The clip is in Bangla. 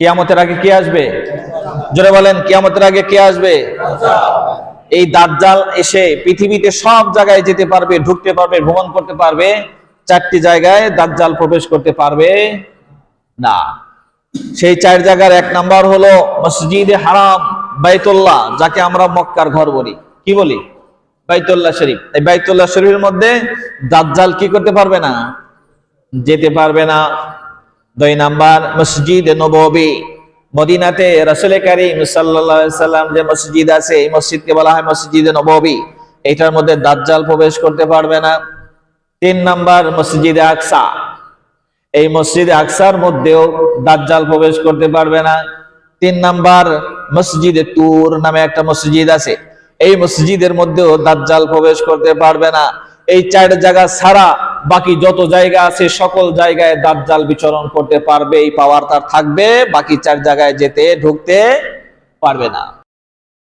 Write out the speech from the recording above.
কিয়ামতের আগে কে আসবে? জোরে বলেন, কিয়ামতের আগে কে আসবে? এই দাজ্জাল এসে পৃথিবীতে সব জায়গায় যেতে পারবে, ঢুকতে পারবে, ভ্রমণ করতে পারবে, চারটি জায়গায় দাজ্জাল প্রবেশ করতে পারবে না। সেই চার জায়গার এক নাম্বার হলো মসজিদে হারাম, বাইতুল্লাহ, যাকে আমরা মক্কার ঘর বলি। কি বলি? বাইতুল্লাহ শরীফ। এই বাইতুল্লাহ শরীফের মধ্যে দাজ্জাল কি করতে পারবে না? যেতে পারবে না। দুই নাম্বার মসজিদ নববী। মদিনাতে রাসূল করিম সাল্লাম যে মসজিদ আছে, এই মসজিদকে বলা হয় মসজিদে নববী। এটার মধ্যে দাজ্জাল প্রবেশ করতে পারবে না। তিন নাম্বার মসজিদে আকসা। এই মসজিদে আকসার মধ্যেও দাজ্জাল প্রবেশ করতে পারবে না। তিন নাম্বার মসজিদে তুর নামে একটা মসজিদ আছে। এই মসজিদের মধ্যেও দাজ্জাল প্রবেশ করতে পারবে না। এই চার জায়গা ছাড়া বাকি যত জায়গা আছে, সকল জায়গায় দাজ্জাল বিচরণ করতে পারবে, এই পাওয়ার তার থাকবে, বাকি চার জায়গায় যেতে, ঢুকতে পারবে না।